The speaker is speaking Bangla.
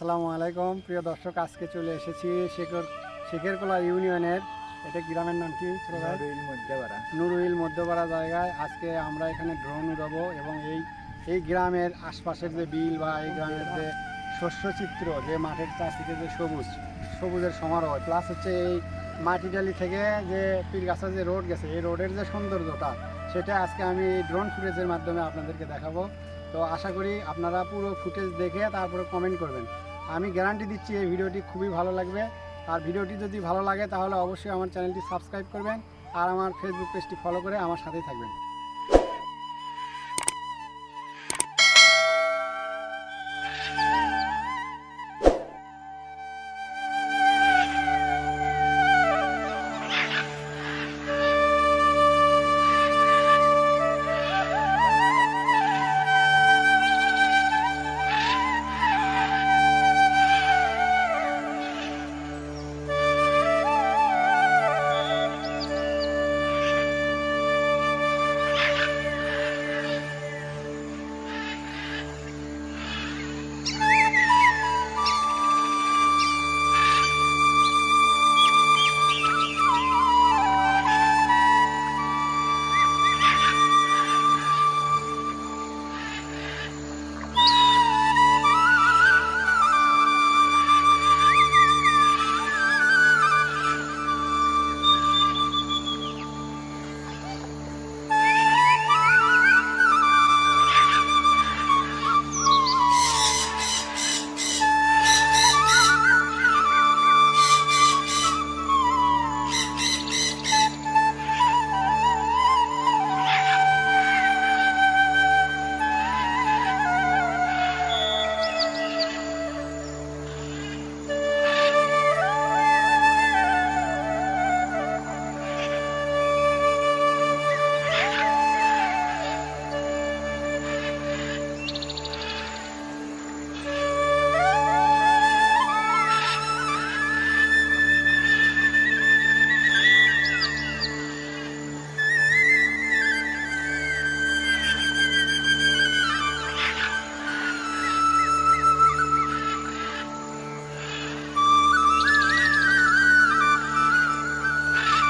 আসসালামু আলাইকুম। প্রিয় দর্শক আজকে চলে এসেছি শেখর শেখেরকোলা ইউনিয়নের এটা গ্রামের নাম কি? ছোট ভাই? রুইল মধ্যে বাড়া নুরুইল মধ্যপাড়া জায়গায় আজকে আমরা এখানে ড্রোন উড়াবো এবং এই এই গ্রামের আশপাশের যে বিল বা এই গ্রামের যে শস্য চিত্র যে মাঠের চারদিকে যে সবুজ সবুজের সমারোহ প্লাস হচ্ছে এই মাটিডালি থেকে যে পীরগাছা যে রোড গেছে এই রোডের যে সৌন্দর্যটা সেটা আজকে আমি ড্রোন ফুটেজের মাধ্যমে আপনাদেরকে দেখাবো। তো আশা করি আপনারা পুরো ফুটেজ দেখে তারপরে কমেন্ট করবেন। আমি গ্যারান্টি দিচ্ছি এই ভিডিওটি খুবই ভালো লাগবে। আর ভিডিওটি যদি ভালো লাগে তাহলে অবশ্যই আমার চ্যানেলটি সাবস্ক্রাইব করবেন আর আমার ফেসবুক পেজটি ফলো করে আমার সাথেই থাকবেন।